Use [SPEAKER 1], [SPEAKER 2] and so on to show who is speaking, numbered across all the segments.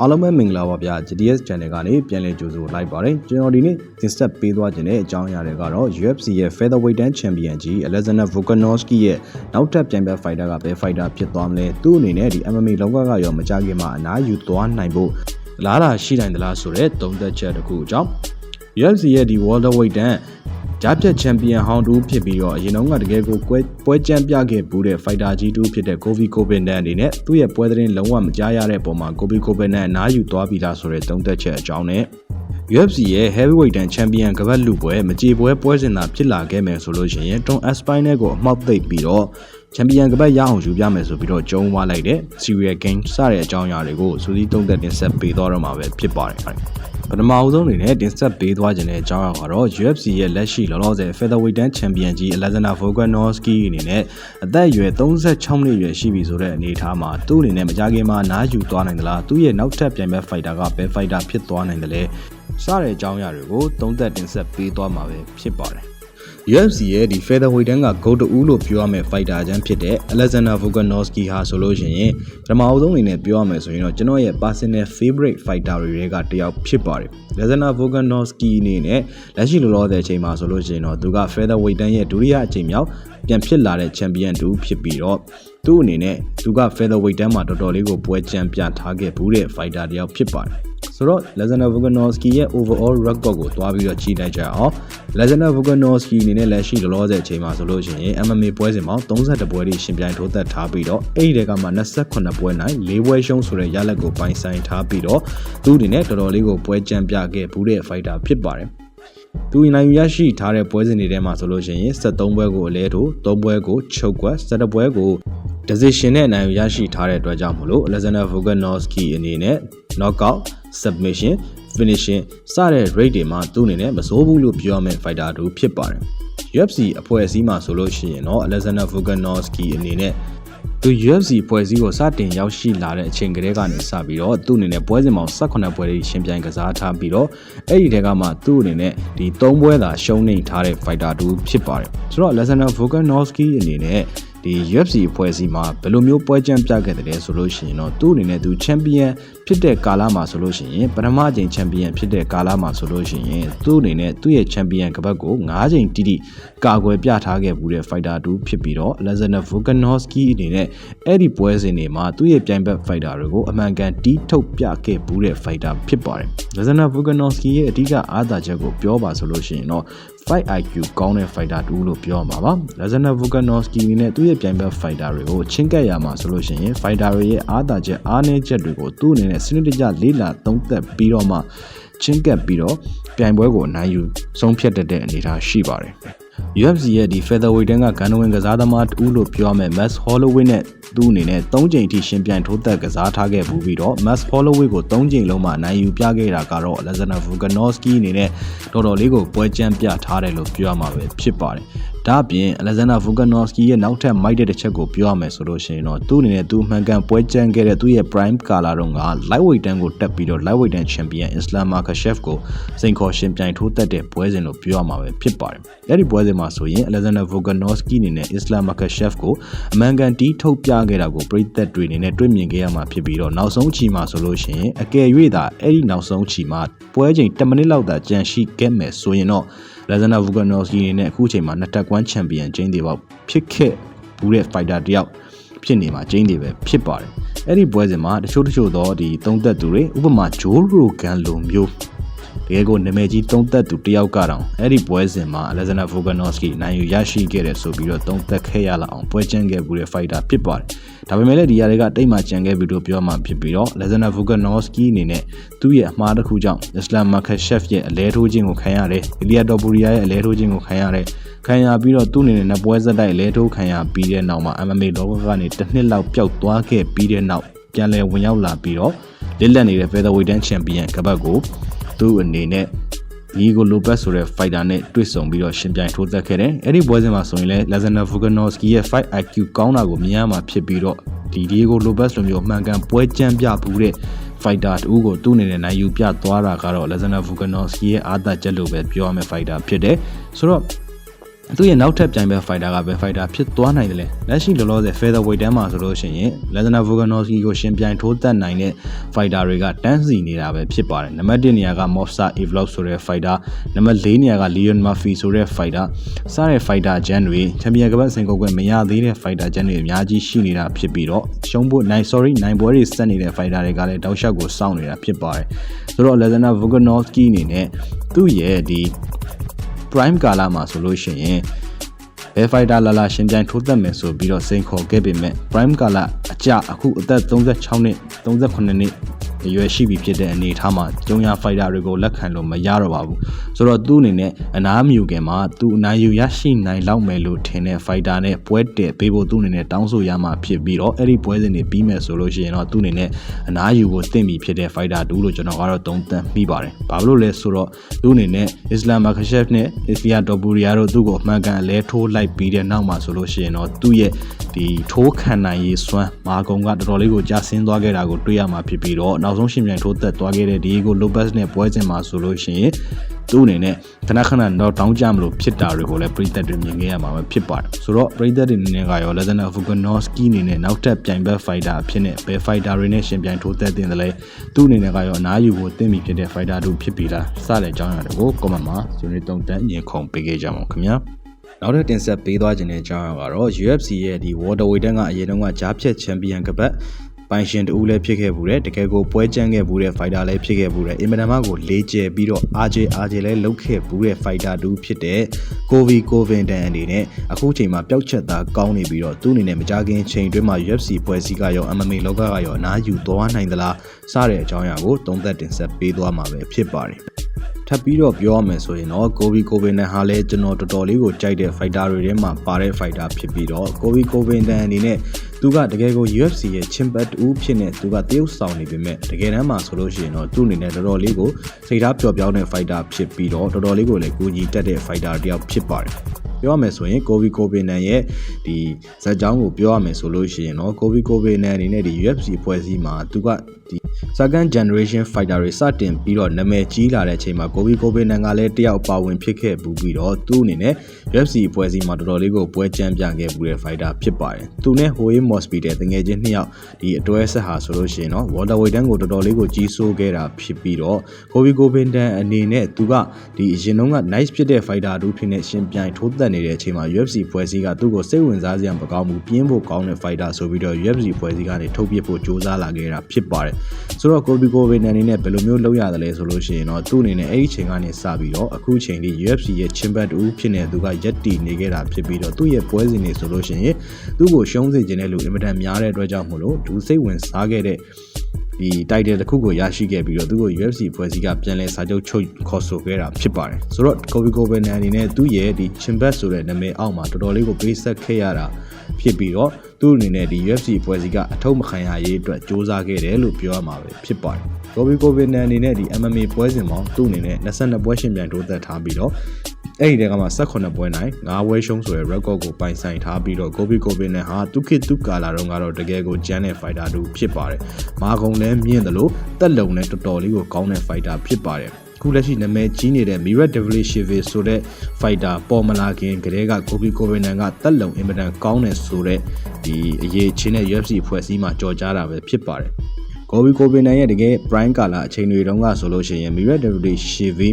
[SPEAKER 1] အားလုံးပဲမင်္ဂလာပါဗျာ GTS Channel ကနေပြန်လည်ကြိုဆိုလိုက်ပါတယ်ကျွန်တော်ဒီနေ့တင်ဆက်ပေးသွားခြင်းတဲ့အကြောင်းအရာတွေကတော့ UFC ရဲ့ Featherweight Champion ကြီး Alexander Volkanovski ရဲ့နောက်ထပ်ပြိုင်ပွဲ fighter ကဘယ် fighter ဖြစ်သွားမလဲသူ့အနေနဲ့ဒီ MMA လောကကရောမကြခင်မှာအနားယူသွားနိုင်ဖို့လားလာရှိနိုင်သလားဆိုတဲ့သုံးသက်ချက်တစ်ခုအကြောင်း UFC ရဲ့ဒီ welterweight တန်း ကြားဖြတ်ချန်ပီယံဟောင်းတူဖြစ်ပြီးတော့အရင်တုန်းကတကယ်ကိုပွဲပွဲကြမ်းပြခဲ့ဘူးတဲ့ fighter ကြီးတူဖြစ်တဲ့ Kobe Covington အနေနဲ့သူ့ရဲ့ပွဲသတင်းလုံးဝမကြားရတဲ့ပုံမှာ Kobe Covington အနားယူသွားပြီလားဆိုတဲ့သုံးသက်ချက်အကြောင်းနဲ့ UFC ရဲ့ heavyweight တန်းချန်ပီယံကပတ်လူပွဲမကြေပွဲပွဲစဉ်သာဖြစ်လာခဲ့မယ်ဆိုလို့ရှိရင် Tom Aspinall ကိုအမှောက်သိပ်ပြီးတော့ချန်ပီယံကပတ်ရအောင်ယူပြမယ်ဆိုပြီးတော့ကြုံဝါလိုက်တဲ့ Serial Game စတဲ့အကြောင်းအရာတွေကိုစူးစီးသုံးသက်တင်ဆက်ပေးသွားတော့မှာပဲဖြစ်ပါတယ် ပထမအဆုံးအနေနဲ့တင်ဆက်ပေးသွားခြင်းတဲ့အကြောင်းအရာကတော့ UFC ရဲ့လက်ရှိလောလောဆယ် Featherweight တန်းချန်ပီယံကြီး Alexander Volkanovski အနေနဲ့အသက်အရွယ်36နှစ်အရွယ်ရှိပြီဆိုတဲ့အနေအထားမှာသူ့အနေနဲ့မကြခင်မှာနားယူသွားနိုင်သလားသူ့ရဲ့နောက်ထပ်ပြိုင်ပွဲ fighter ကဘယ် fighter ဖြစ်သွားနိုင်တယ်လဲစတဲ့အကြောင်းအရာတွေကိုသုံးသက်တင်ဆက်ပေးသွားမှာပဲဖြစ်ပါတယ် UFC ရဲ့ဒီ featherweight တန်းက GOAT တူလို့ပြောရမယ့် fighter ချမ်းဖြစ်တဲ့ Alexander Volkanovski ဟာဆိုလို့ရှိရင်ပထမအဆုံးအနေနဲ့ပြောရမယ်ဆိုရင်တော့ကျွန်တော်ရဲ့ personal favorite fighter တွေကတယောက်ဖြစ်ပါတယ် Alexander Volkanovski အနေနဲ့လက်ရှိလောလောဆယ်အချိန်မှာဆိုလို့ရှိရင်တော့သူက featherweight တန်းရဲ့ဒုတိယအချိန်မြောက်ပြန်ဖြစ်လာတဲ့ champion တူဖြစ်ပြီးတော့သူ့အနေနဲ့သူက featherweight တန်းမှာတော်တော်လေးကိုပွဲချမ်းပြထားခဲ့ဘူးတဲ့ fighter တယောက်ဖြစ်ပါတယ် ဆိုတော့ Alexander Volkanovski ရဲ့ overall record ကိုတွားပြီးတော့ကြည့်လိုက်ကြအောင် Alexander Volkanovski အနေနဲ့လက်ရှိလောလောဆယ်အချိန်မှာဆိုလို့ရှိရင် MMA ပွဲစဉ်ပေါင်း32ပွဲတွေရှင်ပြိုင်ထိုးသက်ထားပြီးတော့အဲ့ဒီတဲကမှ28ပွဲနိုင်၄ပွဲရှုံးဆိုတဲ့ရလဒ်ကိုပိုင်ဆိုင်ထားပြီးတော့သူအနေနဲ့တော်တော်လေးကိုပွဲကြမ်းပြခဲ့ဘူးတဲ့ fighter ဖြစ်ပါတယ်သူနိုင်ရရှိထားတဲ့ပွဲစဉ်တွေထဲမှာဆိုလို့ရှိရင်73ပွဲကိုအလဲထိုး3ပွဲကိုချုပ်ကွက်17ပွဲကို decision နဲ့အနိုင်ရရှိထားတဲ့အတွက်ကြောင့်မလို့ Alexander Volkanovski အနေနဲ့ knockout submission finishing စတဲ့ rate တွေမှာသူ့အနေနဲ့မစိုးဘူးလို့ပြောရမယ့် fighter တူဖြစ်ပါတယ် UFC အဖွဲ့အစည်းမှာဆိုလို့ရှိရင်တော့ Alexander Volkanovski အနေနဲ့သူ UFC ဖွဲ့စည်းကိုစတင်ရောက်ရှိလာတဲ့အချိန်ကလေးကနေစပြီးတော့သူ့အနေနဲ့ပွဲစဉ်ပေါင်း18ပွဲတွေရှင်ပြိုင်ကစားထားပြီးတော့အဲ့ဒီတဲကမှသူ့အနေနဲ့ဒီ3ပွဲသာရှုံးနေထားတဲ့ fighter တူဖြစ်ပါတယ်ဆိုတော့ Alexander Volkanovski အနေနဲ့ ဒီ UFC အဖွဲ့အစည်းမှာဘယ်လိုမျိုးပွဲကြမ်းပြခဲ့တယ်လဲဆိုလို့ရှိရင်တော့သူ့အနေနဲ့သူချန်ပီယံဖြစ်တဲ့ကာလမှာဆိုလို့ရှိရင်ပထမအကြိမ်ချန်ပီယံဖြစ်တဲ့ကာလမှာဆိုလို့ရှိရင်သူ့အနေနဲ့သူ့ရဲ့ချန်ပီယံကပတ်ကို9ကြိမ်တိတိကာကွယ်ပြထားခဲ့မှုတဲ့ fighter တူဖြစ်ပြီးတော့ Alexander Volkanovski အနေနဲ့အဲ့ဒီပွဲစဉ်တွေမှာသူ့ရဲ့ပြိုင်ဘက် fighter တွေကိုအမှန်ကန်တီးထုတ်ပြခဲ့မှုတဲ့ fighter ဖြစ်ပါတယ် Alexander Volkanovski ရဲ့အဓိကအားသာချက်ကိုပြောပါဆိုလို့ရှိရင်တော့ fight IQ ကောင်းတဲ့ fighter တူလို့ပြောမှာပါ Alexander Volkanovski အနေနဲ့သူ့ရဲ့ပြိုင်ဘက် fighter တွေကိုချင်းကပ်ရမှာဆိုလို့ရှိရင် fighter တွေရဲ့အားသာချက်အားနည်းချက်တွေကိုသူ့အနေနဲ့စနစ်တကျလေ့လာသုံးသပ်ပြီးတော့မှချင်းကပ်ပြီးတော့ပြိုင်ပွဲကိုအနိုင်ယူဆုံးဖြတ်တတ်တဲ့အနေအထားရှိပါတယ် UFC ရဲ့ဒီ featherweight တန်းကဂန်နဝင်ကစားသမားတူလို့ပြောရမယ် Max Holloway နဲ့သူ့အနေနဲ့၃ချိန်ထိရှင်ပြိုင်ထိုးသက်ကစားထားခဲ့ဘူးပြီးတော့ Max Holloway ကို၃ချိန်လုံးမှနိုင်ယူပြခဲ့တာကတော့ Alexander Volkanovski အနေနဲ့တော်တော်လေးကိုပွဲကြမ်းပြထားတယ်လို့ပြောရမှာပဲဖြစ်ပါတယ် ဒါအပြင် Alexander Volkanovski ရဲ့နောက်ထပ်မိုက်တဲ့တစ်ချက်ကိုပြောရမယ်ဆိုလို့ရှိရင်တော့သူ့အနေနဲ့သူအမှန်ကန်ပွဲကြမ်းခဲ့တဲ့သူ့ရဲ့ prime ကာလာတုန်းက lightweight တန်းကိုတက်ပြီးတော့ lightweight တန်း champion Islam Makhachev ကိုစိန်ခေါ်ရှင်ပြိုင်ထိုးသက်တဲ့ပွဲစဉ်လို့ပြောရမှာပဲဖြစ်ပါတယ်။အဲ့ဒီပွဲစဉ်မှာဆိုရင် Alexander Volkanovski အနေနဲ့ Islam Makhachev ကိုအမှန်ကန်တီးထုတ်ပြခဲ့တာကိုပြည်သက်တွေအနေနဲ့တွေ့မြင်ခဲ့ရမှာဖြစ်ပြီးတော့နောက်ဆုံးချီမှာဆိုလို့ရှိရင်အကယ်၍သာအဲ့ဒီနောက်ဆုံးချီမှာပွဲချိန်10မိနစ်လောက်သာကြန့်ရှိခဲ့မယ်ဆိုရင်တော့ Alexander Volkanovski အနေနဲ့အခုချိန်မှာနှစ်တက်ကွမ်းချန်ပီယံကျင်းတွေပေါ့ဖြစ်ခဲ့ဘူးတဲ့ fighter တယောက်ဖြစ်နေမှာကျင်းတွေပဲဖြစ်ပါတယ်အဲ့ဒီပွဲစဉ်မှာတချို့တချို့သောဒီသုံးသက်သူတွေဥပမာဂျိုးရိုဂန်လိုမျိုး တကယ်ကိုနာမည်ကြီးသုံးသက်သူတယောက်ကတော့အဲ့ဒီပွဲစဉ်မှာ Alexander Volkanovski နိုင်ယူရရှိခဲ့တယ်ဆိုပြီးတော့သုံးသက်ခဲ့ရလာအောင်ပွဲကျင်းခဲ့ဘူးတဲ့ fighter ဖြစ်ပါတယ်ဒါပေမဲ့လည်းဒီຢာတွေကတိတ်မှကြံခဲ့ပြီးတော့ပြောမှဖြစ်ပြီးတော့ Alexander Volkanovski အနေနဲ့သူ့ရဲ့အမှားတစ်ခုကြောင့် Islam Makhachev ရဲ့အလဲထိုးခြင်းကိုခံရတယ်။ Ilya Topuria ရဲ့အလဲထိုးခြင်းကိုခံရတယ်။ခံရပြီးတော့သူ့အနေနဲ့နပွဲဆက်တိုက်လဲထိုးခံရပြီးတဲ့နောက်မှာ MMA လောကကနေတစ်နှစ်လောက်ပျောက်သွားခဲ့ပြီးတဲ့နောက်ပြန်လည်ဝင်ရောက်လာပြီးတော့လစ်လက်နေတဲ့ Featherweight Champion ကပတ်ကို သူ့အနေနဲ့ဒီကိုလိုပက်ဆိုတဲ့ fighter နဲ့တွေ့ဆုံပြီးတော့ရှင်ပြိုင်ထိုးသက်ခဲ့တယ်။အဲ့ဒီပွဲစဉ်မှာဆိုရင်လည်း Alexander Volkanovski ရဲ့ fight IQ ကောင်းတာကိုမြင်ရမှာဖြစ်ပြီးတော့ဒီ Diego Lopez လိုမျိုးမှန်ကန်ပွဲကြမ်းပြဘူးတဲ့ fighter တူကိုသူ့အနေနဲ့နိုင်ယူပြသွားတာကတော့ Alexander Volkanovski ရဲ့အားသာချက်လို့ပဲပြောရမယ့် fighter ဖြစ်တယ်။ဆိုတော့ သူ့ရဲ့နောက်ထပ်ပြိုင်ဘက် fighter ကဘယ် fighter ဖြစ်သွားနိုင်တယ်လဲလက်ရှိလောလောဆယ် featherweight တန်းမှာဆိုလို့ရှိရင် Lesnar Volkanovski ကိုရှင်ပြိုင်ထိုးသက်နိုင်တဲ့ fighter တွေကတန်းစီနေတာပဲဖြစ်ပါတယ်နံပါတ်1နေရာက Movsar Evlok ဆိုတဲ့ fighter နံပါတ်4နေရာက Leon Murphy ဆိုတဲ့ fighter စတဲ့ fighter ဂျန်တွေချန်ပီယံကပတ်စင်ကုန်ကွယ်မရသေးတဲ့ fighter ဂျန်တွေအများကြီးရှိနေတာဖြစ်ပြီးတော့ရှုံးဖို့နိုင် sorry နိုင်ပွဲတွေဆက်နေတဲ့ fighter တွေကလည်းတောက်လျှောက်ကိုစောင့်နေတာဖြစ်ပါတယ်ဆိုတော့ Lesnar Volkanovski အနေနဲ့သူ့ရဲ့ဒီ prime ကာလမှာဆိုလို့ရှိရင်ဘယ် fighter လာလာရှင်ပြိုင်ထိုးသက်မယ်ဆိုပြီးတော့စိန်ခေါ်ခဲ့ပေမဲ့ prime ကာလအကြအခုအသက်36နှစ်38နှစ် အရွယ်ရှိပြီဖြစ်တဲ့အနေအထားမှာကျုံရ fighter တွေကိုလက်ခံလို့မရတော့ပါဘူးဆိုတော့သူ့အနေနဲ့အနားမြူခင်မှာသူအနိုင်ယူရရှိနိုင်လောက်မယ်လို့ထင်တဲ့ fighter နဲ့ပွဲတည်ပေးဖို့သူ့အနေနဲ့တောင်းဆိုရမှာဖြစ်ပြီးတော့အဲ့ဒီပွဲစဉ်တွေပြီးမယ်ဆိုလို့ရှိရင်တော့သူ့အနေနဲ့အနားယူဖို့တင့်ပြီဖြစ်တဲ့ fighter တူလို့ကျွန်တော်ကတော့သုံးသပ်မိပါတယ်ဘာလို့လဲဆိုတော့သူ့အနေနဲ့ Islam Makhachev နဲ့ Islia Topuria တို့သူ့ကိုအမှန်ကန်အလဲထိုးလိုက်ပြီးတဲ့နောက်မှာဆိုလို့ရှိရင်တော့သူ့ရဲ့ဒီထိုးခံနိုင်ရေးစွမ်းမာကုံကတော်တော်လေးကိုကြာဆင်းသွားခဲ့တာကိုတွေ့ရမှာဖြစ်ပြီးတော့နောက်ဆုံးရှင်ပြန်ထိုးသက်သွားခဲ့တဲ့ Diego Lopez နဲ့ပွဲစဉ်မှာဆိုလို့ရှိရင်သူ့အနေနဲ့ခဏခဏတော့တောင်းကြမလို့ဖြစ်တာတွေကိုလည်းပြည်သက်တွေမြင်ခဲ့ရမှာပဲဖြစ်ပါတယ်ဆိုတော့ပြည်သက်တွေအနေနဲ့ကရော Lesnar Volkanovski အနေနဲ့နောက်ထပ်ပြိုင်ဘက် fighter အဖြစ်နဲ့ဘယ် fighter တွေနဲ့ရှင်ပြိုင်ထိုးသက်တင်တယ်လဲသူ့အနေနဲ့ကရောအနားယူဖို့တင့်ပြီဖြစ်တဲ့ fighter တို့ဖြစ်ပြီလားစတဲ့အကြောင်းအရာတွေကို comment မှာဆွေးနွေးတုံ့တက်ရင်ခုန်ပေးခဲ့ကြပါဦးခင်ဗျာနောက်ထပ်တင်ဆက်ပေးသွားခြင်းတဲ့အကြောင်းအရာကတော့ UFC ရဲ့ဒီ welterweight တန်းကအရင်တုန်းကဂျားဖြတ်ချန်ပီယံကပတ် ပိုင်ရှင်တူလည်းဖြစ်ခဲ့ဘူးတယ်တကယ်ကိုပွဲကြမ်းခဲ့ဘူးတဲ့ fighter လည်းဖြစ်ခဲ့ဘူးတယ်အင်မတန်မှကိုလေးကျယ်ပြီးတော့ RJ RJ လည်းလုတ်ခဲ့ဘူးတဲ့ fighter တူဖြစ်တဲ့ Kobe Covington အနေနဲ့အခုချိန်မှာပျောက်ချက်သားကောင်းနေပြီးတော့သူ့အနေနဲ့မကြခင်ချိန်တွင်းမှာ UFC ပွဲစည်းကရော MMA လောကကရောအနားယူသွားနိုင်သလားစတဲ့အကြောင်းအရာကိုသုံးသပ်တင်ဆက်ပေးသွားမှာပဲဖြစ်ပါတယ်ထပ်ပြီးတော့ပြောရမယ်ဆိုရင်တော့ကိုဘီကိုဗင်တန်ဟာလည်းကျွန်တော်တော်တော်လေးကိုကြိုက်တဲ့ fighter တွေထဲမှာပါတဲ့ fighter ဖြစ်ပြီးတော့ကိုဘီကိုဗင်တန်အနေနဲ့ သူကတကယ်ကို UFC ရဲ့ချင်းပတ်တူဖြစ်နေသူကတရုတ်ဆောင်နေပေမဲ့တကယ်တမ်းမှာဆိုလို့ရှိရင်တော့သူ့အနေနဲ့တော်တော်လေးကိုစိတ်ထားပျော်ပြောင်းတဲ့ fighter ဖြစ်ပြီးတော့တော်တော်လေးကိုလည်းကိုကြီးတက်တဲ့ fighter တယောက်ဖြစ်ပါတယ်ပြောရမယ်ဆိုရင်ကိုဗီကိုဗင်နန်ရဲ့ဒီဇက်ကြောင်းကိုပြောရမယ်ဆိုလို့ရှိရင်တော့ကိုဗီကိုဗင်နန်အနေနဲ့ဒီ UFC ဖွဲ့စည်းမှာသူကဒီ second generation fighter တွေစတင်ပြီးတော့နာမည်ကြီးလာတဲ့အချိန်မှာကိုဗီကိုဗင်နန်ကလည်းတယောက်ပါဝင်ဖြစ်ခဲ့ဘူးပြီးတော့သူ့အနေနဲ့ UFC ဖွဲ့စည်းမှာတော်တော်လေးကိုပွဲချမ်းပြခဲ့ဘူးတဲ့ fighter ဖြစ်ပါတယ်သူနဲ့ Hoey Mosby တဲ့တငယ်ချင်းနှစ်ယောက်ဒီအတွဲဆက်ဟာဆိုလို့ရှိရင်တော့ welterweight တန်းကိုတော်တော်လေးကိုကြီးစိုးခဲ့တာဖြစ်ပြီးတော့ကိုဗီကိုဗင်နန်အနေနဲ့သူကဒီအရင်တုန်းက nice ဖြစ်တဲ့ fighter တို့ဖြစ်နေရှင်ပြိုင်ထိုးသက်နေတဲ့အချိန်မှာ UFC ဖွဲ့စည်းကသူ့ကိုစိတ်ဝင်စားစရာမကောင်းဘူးပြင်းဖို့ကောင်းတဲ့ fighter ဆိုပြီးတော့ UFC ဖွဲ့စည်းကနေထုတ်ပြဖို့စ조사လာခဲ့တာဖြစ်ပါတယ်ဆိုတော့ကိုဘီကိုဗေနန်အနေနဲ့ဘယ်လိုမျိုးလုပ်ရတယ်လဲဆိုလို့ရှိရင်တော့သူ့အနေနဲ့အဲ့ဒီချိန်ကနေစပြီးတော့အခုချိန်ထိ UFC ရဲ့ချင်းဘတ်တူဖြစ်နေသူကရက်တီနေခဲ့တာဖြစ်ပြီးတော့သူ့ရဲ့ပွဲစဉ်တွေဆိုလို့ရှိရင်သူ့ကိုရှုံးစေခြင်းတဲ့လူအင်မတန်များတဲ့အတွက်ကြောင့်မို့လို့ဒူစိတ်ဝင်စားခဲ့တဲ့ဒီတိုက်တယ်တစ်ခုကိုရရှိခဲ့ပြီးတော့သူ့ကို UFC ဖွဲ့စည်းကပြန်လဲစာချုပ်ချုပ်ခေါ်ဆိုခဲ့တာဖြစ်ပါတယ်ဆိုတော့ကိုဘီကိုဗေနန်အနေနဲ့သူ့ရဲ့ဒီချင်းဘတ်ဆိုတဲ့နာမည်အောက်မှာတော်တော်လေးကိုပေးဆက်ခဲ့ရတာဖြစ်ပြီးတော့ သူ့အနေနဲ့ဒီ UFC ဖွဲ့စည်းကအထုပ်မခံရရေးအတွက်စ조사ခဲ့တယ်လို့ပြောရမှာပဲဖြစ်ပါတယ်ကိုဘီကိုဗေနန်အနေနဲ့ဒီ MMA ပွဲစဉ်မှာသူ့အနေနဲ့22ပွဲရှင်ပြိုင်ထိုးသက်ထားပြီးတော့အဲ့ဒီတဲကမှ18ပွဲနိုင်9ပွဲရှုံးဆိုတဲ့ record ကိုပိုင်ဆိုင်ထားပြီးတော့ကိုဘီကိုဗေနန်ဟာသူခေတ်သူကာလာတော့ကတော့တကယ်ကိုကျန်းတဲ့ fighter တူဖြစ်ပါတယ်မာကုံလည်းမြင့်တယ်လို့တက်လုံနဲ့တော်တော်လေးကိုကောင်းတဲ့ fighter ဖြစ်ပါတယ် ခုလက်ရှိနာမည်ကြီးနေတဲ့ Mirat Devlishvili ဆိုတဲ့ fighter ပေါ်မလာခင်ကတည်းကကိုဘီကိုဗေနန်ကတက်လုံအင်မတန်ကောင်းတဲ့ဆိုတဲ့ဒီအရေးချင်းတဲ့ UFC ဖွဲ့စည်းမှာကြော်ကြားတာပဲဖြစ်ပါတယ်ကိုဘီကိုဗေနန်ရဲ့တကယ် prime ကာလာအချိန်တွေတုန်းကဆိုလို့ရှိရင် Mirat Devlishvili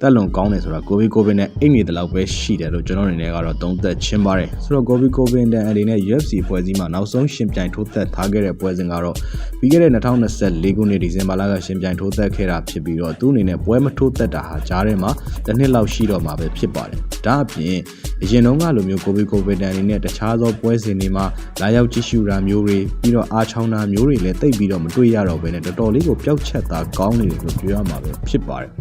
[SPEAKER 1] တက်လုံကောင်းတယ်ဆိုတာကိုဗီကိုဗင်နဲ့အိတ်နေတယ်လို့ပဲရှိတယ်လို့ကျွန်တော်အနေနဲ့ကတော့သုံးသပ်ချင်းပါတယ်ဆိုတော့ကိုဗီကိုဗင်တန်အနေနဲ့ UFC ပွဲစည်းမှာနောက်ဆုံးရှင်ပြိုင်ထိုးသက်ထားခဲ့တဲ့ပွဲစဉ်ကတော့ပြီးခဲ့တဲ့2024ခုနှစ်ဒီဇင်ဘာလကရှင်ပြိုင်ထိုးသက်ခဲ့တာဖြစ်ပြီးတော့သူ့အနေနဲ့ပွဲမထိုးသက်တာဟာကြားထဲမှာတစ်နှစ်လောက်ရှိတော့မှာပဲဖြစ်ပါတယ်ဒါအပြင်အရင်တုန်းကလိုမျိုးကိုဗီကိုဗင်တန်အနေနဲ့တခြားသောပွဲစဉ်တွေမှာလာရောက်ကြည့်ရှုတာမျိုးတွေပြီးတော့အားချောင်းတာမျိုးတွေလည်းတိတ်ပြီးတော့မတွေ့ရတော့ဘဲနဲ့တော်တော်လေးကိုပျောက်ချက်သားကောင်းနေတယ်လို့ပြောရမှာပဲဖြစ်ပါတယ်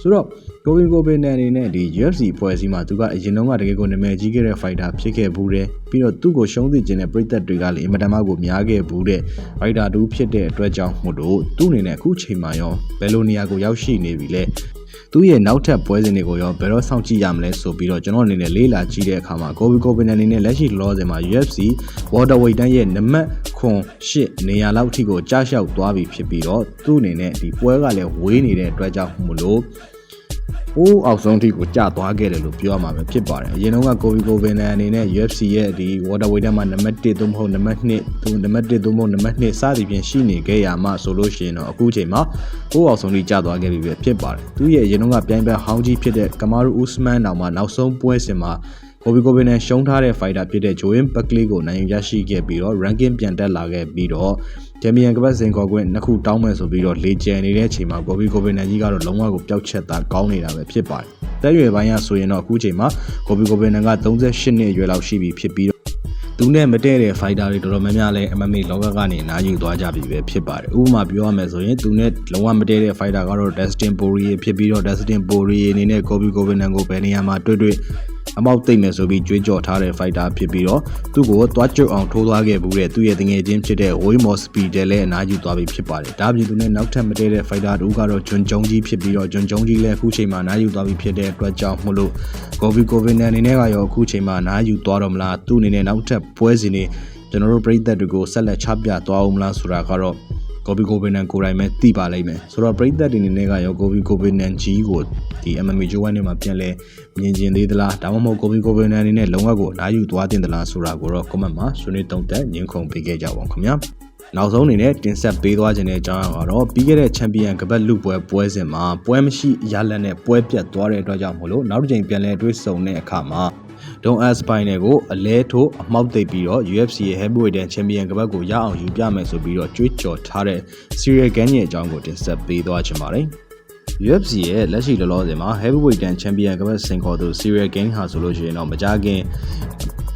[SPEAKER 1] ဆိုတော့ကိုဗင်ကိုဗင်နန်အနေနဲ့ဒီ UFC ဖွဲ့စည်းမှာသူကအရင်တုန်းကတကယ်ကိုနာမည်ကြီးခဲ့တဲ့ fighter ဖြစ်ခဲ့ဘူးတယ်ပြီးတော့သူ့ကိုရှုံးသိခြင်းတဲ့ပရိသတ်တွေကလည်းအင်မတန်မှကိုများခဲ့ဘူးတဲ့ fighter တူဖြစ်တဲ့အတွက်ကြောင့်မို့လို့သူ့အနေနဲ့အခုချိန်မှာရောဘယ်လိုနေရာကိုရောက်ရှိနေပြီလဲ သူ့ရဲ့နောက်ထပ်ပွဲစဉ်တွေကိုရောဘယ်တော့စောင့်ကြည့်ရမလဲဆိုပြီးတော့ကျွန်တော်အနေနဲ့လေးလာကြည့်တဲ့အခါမှာကိုဗီကိုဗင်နန်အနေနဲ့လက်ရှိလောဆယ်မှာ UFC welterweight တန်းရဲ့နံပါတ်ခွန်8နေရာလောက်အထိကိုကြားလျှောက်သွားပြီဖြစ်ပြီးတော့သူ့အနေနဲ့ဒီပွဲကလည်းဝေးနေတဲ့အတွက်ကြောင့်မို့လို့ အိုးအောက်ဆုံးထိကိုကျသွားခဲ့တယ်လို့ပြောရမှာပဲဖြစ်ပါတယ်အရင်တုန်းကကိုဗီကိုဗင်နန်အနေနဲ့ UFC ရဲ့ဒီ waterweight ထဲမှာနံပါတ်1သို့မဟုတ်နံပါတ်2သူနံပါတ်1သို့မဟုတ်နံပါတ်2စသည်ဖြင့်ရှိနေခဲ့ရမှဆိုလို့ရှိရင်တော့အခုချိန်မှာအိုးအောက်ဆုံးထိကျသွားခဲ့ပြီပဲဖြစ်ပါတယ်သူရဲ့အရင်တုန်းကပြိုင်ပွဲဟောင်းကြီးဖြစ်တဲ့ကမာရူဦးစမန်တောင်မှနောက်ဆုံးပွဲစဉ်မှာ ကိုဗီကိုဗင်နဲ့ရှုံးထားတဲ့ fighter ဖြစ်တဲ့ဂျိုအင်ပကလီကိုနိုင်ယူရရှိခဲ့ပြီးတော့ ranking ပြန်တက်လာခဲ့ပြီးတော့ချန်ပီယံကပတ်စင်ခေါ်ခွင့်နှစ်ခုတောင်းမယ်ဆိုပြီးတော့လေကျန်နေတဲ့အချိန်မှာကိုဗီကိုဗင်နဲ့ကြီးကတော့လုံးဝကိုပျောက်ချက်သားကောင်းနေတာပဲဖြစ်ပါတယ်။တက်ရွယ်ပိုင်းကဆိုရင်တော့အခုချိန်မှာကိုဗီကိုဗင်နဲ့က38နှစ်အရွယ်လောက်ရှိပြီဖြစ်ပြီးတော့သူနဲ့မတည့်တဲ့ fighter တွေတော်တော်များများလဲ MMA လောကကနေနားယူသွားကြပြီပဲဖြစ်ပါတယ်။ဥပမာပြောရမယ်ဆိုရင်သူနဲ့လုံးဝမတည့်တဲ့ fighter ကတော့ Dustin Poirier ဖြစ်ပြီးတော့ Dustin Poirier အနေနဲ့ Kobe Covington ကိုဘယ်နေရာမှာတွေ့တွေ့ အမောက်သိမ့်မယ်ဆိုပြီးကြွေးကြော်ထားတဲ့ fighter ဖြစ်ပြီးတော့သူ့ကိုသွားကြွအောင်ထိုးသွားခဲ့ဘူးတဲ့သူ့ရဲ့တငယ်ချင်းဖြစ်တဲ့ Way More Speed လည်းအနားယူသွားပြီဖြစ်ပါတယ်။ဒါပြင်သူနဲ့နောက်ထပ်မတည့်တဲ့ fighter တူကတော့ဂျွန်ဂျုံကြီးဖြစ်ပြီးတော့ဂျွန်ဂျုံကြီးလည်းအခုချိန်မှာအနားယူသွားပြီဖြစ်တဲ့အတွက်ကြောင့်မို့လို့ Kobe Covington အနေနဲ့ကရောအခုချိန်မှာအနားယူသွားတော့မလားသူ့အနေနဲ့နောက်ထပ်ပွဲစဉ်တွေကျွန်တော်တို့ပြည်သက်တွေကိုဆက်လက်ချပြသွားအောင်မလားဆိုတာကတော့ ကိုဘီကိုဘီနန်ကိုယ်တိုင်ပဲသိပါလိမ့်မယ်ဆိုတော့ပရိသတ်တွေအနေနဲ့ကရောကိုဘီကိုဘီနန်ကြီးကိုဒီ MMA ဂျိုးဝိုင်းထဲမှာပြန်လဲမြင်ကျင်သေးသလားဒါမှမဟုတ်ကိုဘီကိုဘီနန်အနေနဲ့လုံးဝကိုနားယူသွားတင်သလားဆိုတာကိုတော့ comment မှာဆွေးနွေးသုံးသပ်ညှင်းခုန်ပေးခဲ့ကြပါဦးခင်ဗျာနောက်ဆုံးအနေနဲ့တင်ဆက်ပေးသွားခြင်းတဲ့အကြောင်းအရာကတော့ပြီးခဲ့တဲ့ချန်ပီယံကပတ်လူပွဲပွဲစဉ်မှာပွဲမရှိရလတ်နဲ့ပွဲပြတ်သွားတဲ့အတွက်ကြောင့်မို့လို့နောက်တစ်ချိန်ပြန်လဲတွေးဆုံတဲ့အခါမှာ ဒွန်အက်စပိုင်နယ်ကိုအလဲထိုးအမောက်သိပ်ပြီးတော့ UFC ရဲ့ heavyweight တန်ချန်ပီယံကပတ်ကိုရအောင်ယူပြမယ်ဆိုပြီးတော့ကြွေးကြော်ထားတဲ့ Serial Gang ရဲ့အကြောင်းကိုတင်ဆက်ပေးသွားချင်ပါတယ်။ UFC ရဲ့လက်ရှိလောလောဆယ်မှာ heavyweight တန်ချန်ပီယံကပတ်စင်ခေါ်သူ Serial Gang ဟာဆိုလို့ရှိရင်တော့မကြခင်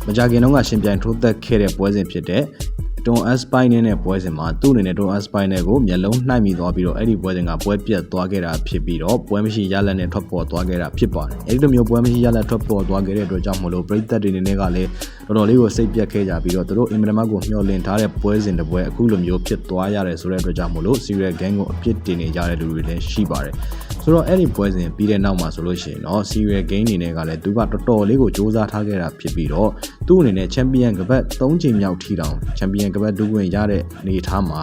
[SPEAKER 1] မကြခင်တော့ကရှင်ပြိုင်ထိုးသက်ခဲ့တဲ့ပွဲစဉ်ဖြစ်တဲ့ တွန်အက်စပိုင်နဲ့ပွဲစဉ်မှာသူ့အနေနဲ့တွန်အက်စပိုင်နဲ့ကိုမျက်လုံးနှိုက်မိသွားပြီးတော့အဲ့ဒီပွဲစဉ်ကပွဲပြတ်သွားခဲ့တာဖြစ်ပြီးတော့ပွဲမရှိရလက်နဲ့ထွက်ပေါ်သွားခဲ့တာဖြစ်ပါတယ်။အဲ့ဒီလိုမျိုးပွဲမရှိရလက်ထွက်ပေါ်သွားခဲ့တဲ့အတွက်ကြောင့်မလို့ပရိသတ်တွေအနေနဲ့ကလည်းတော်တော်လေးကိုစိတ်ပြတ်ခဲ့ကြပြီးတော့သူတို့အင်မတန်ကိုမျှော်လင့်ထားတဲ့ပွဲစဉ်တစ်ပွဲအခုလိုမျိုးဖြစ်သွားရတယ်ဆိုတဲ့အတွက်ကြောင့်မလို့ Serial Gang ကိုအပြစ်တင်နေကြတဲ့လူတွေလည်းရှိပါတယ်။ ဆိုတော့အဲ့ဒီပွဲစဉ်ပြီးတဲ့နောက်မှာဆိုလို့ရှိရင်တော့ Serial Game အနေနဲ့ကလည်းသူကတော်တော်လေးကိုစူးစမ်းထားခဲ့တာဖြစ်ပြီးတော့သူ့အနေနဲ့ Champion ကပတ်3ချိန်မြောက်ထိတောင် Champion ကပတ်ဒုခွင့်ရတဲ့အနေအထားမှာ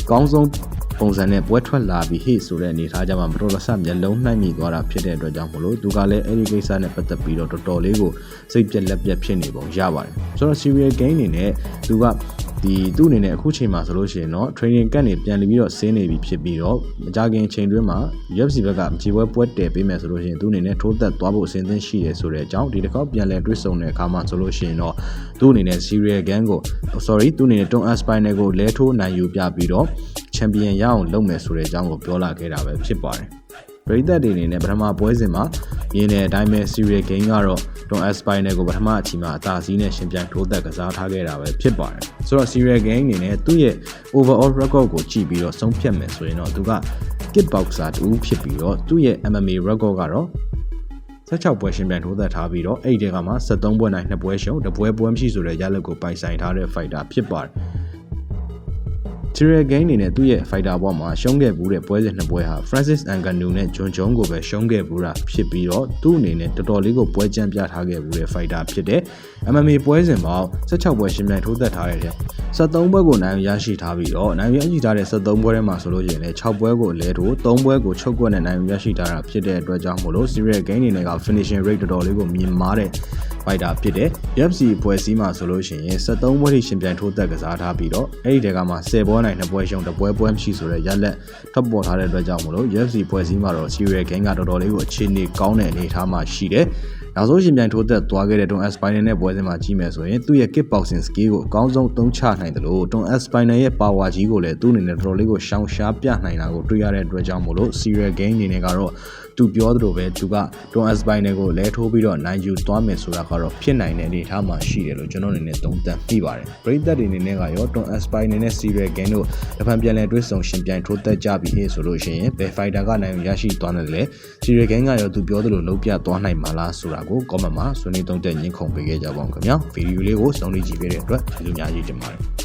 [SPEAKER 1] အကောင်းဆုံးပုံစံနဲ့ပွဲထွက်လာပြီးဟေ့ဆိုတဲ့အနေအထားကြမှာမတော်တဆမျက်လုံးနှိုက်မိသွားတာဖြစ်တဲ့အတွက်ကြောင့်မလို့သူကလည်းအဲ့ဒီကိစ္စနဲ့ပတ်သက်ပြီးတော့တော်တော်လေးကိုစိတ်ပြက်လက်ပြက်ဖြစ်နေပုံရပါတယ်ဆိုတော့ serial game အနေနဲ့သူက ဒီသူ့အနေနဲ့အခုချိန်မှာဆိုလို့ရှိရင်တော့ training ကတ်နေပြန်ပြီးတော့ဆင်းနေပြီဖြစ်ပြီးတော့မကြခင်ချိန်တွင်းမှာ UFC ဘက်ကခြေပွဲပွဲတည်ပေးမယ်ဆိုလို့ရှိရင်သူ့အနေနဲ့ထိုးသက်သွားဖို့အစဉ်သင့်ရှိတယ်ဆိုတဲ့အကြောင်းဒီတစ်ခေါက်ပြန်လဲတွစ်ဆုံတဲ့အခါမှာဆိုလို့ရှိရင်တော့သူ့အနေနဲ့ serial game ကို sorry သူ့အနေနဲ့ Tom Aspinall ကိုလဲထိုးနိုင်ယူပြပြီးတော့ချန်ပီယံရအောင်လုပ်မယ်ဆိုတဲ့အကြောင်းကိုပြောလာခဲ့တာပဲဖြစ်ပါတယ် ပရိသတ်တွေအနေနဲ့ပထမပွဲစဉ်မှာမြင်တဲ့အတိုင်းပဲ serial game ကတော့ Don Aspinall ကိုပထမအချိန်မှာအသာစီးနဲ့ရှင်ပြိုင်ထိုးသက်ကစားထားခဲ့တာပဲဖြစ်ပါတယ်ဆိုတော့ serial game အနေနဲ့သူ့ရဲ့ overall record ကိုကြည့်ပြီးတော့ဆုံးဖြတ်မယ်ဆိုရင်တော့သူက kickboxer တူဖြစ်ပြီးတော့သူ့ရဲ့ MMA record ကတော့16ပွဲရှင်ပြိုင်ထိုးသက်ထားပြီးတော့အဲ့ဒီတဲကမှ73ပွဲနိုင်2ပွဲရှုံးတပွဲပွဲမရှိဆိုတဲ့ရလဒ်ကိုပိုင်ဆိုင်ထားတဲ့ fighter ဖြစ်ပါတယ် Serial Game အနေနဲ့သူ့ရဲ့ fighter ဘောမှာရှုံးခဲ့ဘူးတဲ့ပွဲစဉ်နှစ်ပွဲဟာ Francis Ngannou နဲ့ John Jones ကိုပဲရှုံးခဲ့ဘူးတာဖြစ်ပြီးတော့သူ့အနေနဲ့တော်တော်လေးကိုပွဲကြမ်းပြထားခဲ့ဘူးတဲ့ fighter ဖြစ်တဲ့ MMA ပွဲစဉ်ပေါင်း16ပွဲရှင်ပြိုင်ထိုးသက်ထားတဲ့တဲ့73ပွဲကိုနိုင်ရရှိထားပြီးတော့နိုင်ရရှိထားတဲ့73ပွဲထဲမှာဆိုလို့ရှိရင်လည်း6ပွဲကိုလဲထိုး3ပွဲကိုချုပ်ကွက်နဲ့နိုင်ရရှိထားတာဖြစ်တဲ့အတွက်ကြောင့်မို့လို့ Serial Game အနေနဲ့က finishing rate တော်တော်လေးကိုမြင့်မားတဲ့ fighter ဖြစ်တဲ့ UFC ပွဲစည်းမှာဆိုလို့ရှိရင်73ပွဲထိရှင်ပြိုင်ထိုးသက်ကစားထားပြီးတော့အဲ့ဒီတဲကမှ10ပွဲနိုင်2ပွဲရှုံး2ပွဲပွဲမရှိဆိုတဲ့ရလက်ထွက်ပေါ်ထားတဲ့အတွက်ကြောင့်မလို့ UFC ပွဲစည်းမှာတော့ Serial Game ကတော်တော်လေးကိုအခြေအနေကောင်းတဲ့အနေအထားမှာရှိတယ် နောက်ဆုံးရှင်ပြိုင်ထိုးသက်သွားခဲ့တဲ့ Don Aspinall နဲ့ပွဲစဉ်မှာကြီးမယ်ဆိုရင်သူ့ရဲ့ kickboxing skill ကိုအကောင်းဆုံးသုံးချနိုင်တယ်လို့ Don Aspinall ရဲ့ power ကြီးကိုလည်းသူ့အနေနဲ့တော်တော်လေးကိုရှောင်ရှားပြနိုင်တာကိုတွေ့ရတဲ့အတွက်ကြောင့်မို့လို့ serial game အနေနဲ့ကတော့ သူပြောသလိုပဲသူက Don Aspinall ကိုလဲထိုးပြီးတော့နိုင်ယူသွားမယ်ဆိုတာကတော့ဖြစ်နိုင်တဲ့အနေအထားမှာရှိတယ်လို့ကျွန်တော်အနေနဲ့သုံးသပ်မိပါတယ်။ပရိသတ်တွေအနေနဲ့ကရော Don Aspinall နဲ့ serial game တို့တပံပြန်လည်တွဲဆုံရှင်ပြိုင်ထိုးသက်ကြပြီးဟေ့ဆိုလို့ရှိရင်ဘယ် fighter ကနိုင်ရရှိသွားတယ်လဲ serial game ကရောသူပြောသလိုလုံးပြသွားနိုင်မှာလားဆိုတာကို comment မှာဆွေးနွေးသုံးသပ်ညှင်းခုန်ပေးခဲ့ကြပါဦးခင်ဗျာ။ဗီဒီယိုလေးကိုစုံလည်ကြည့်ပေးတဲ့အတွက်ကျေးဇူးများကြီးတင်ပါတယ်။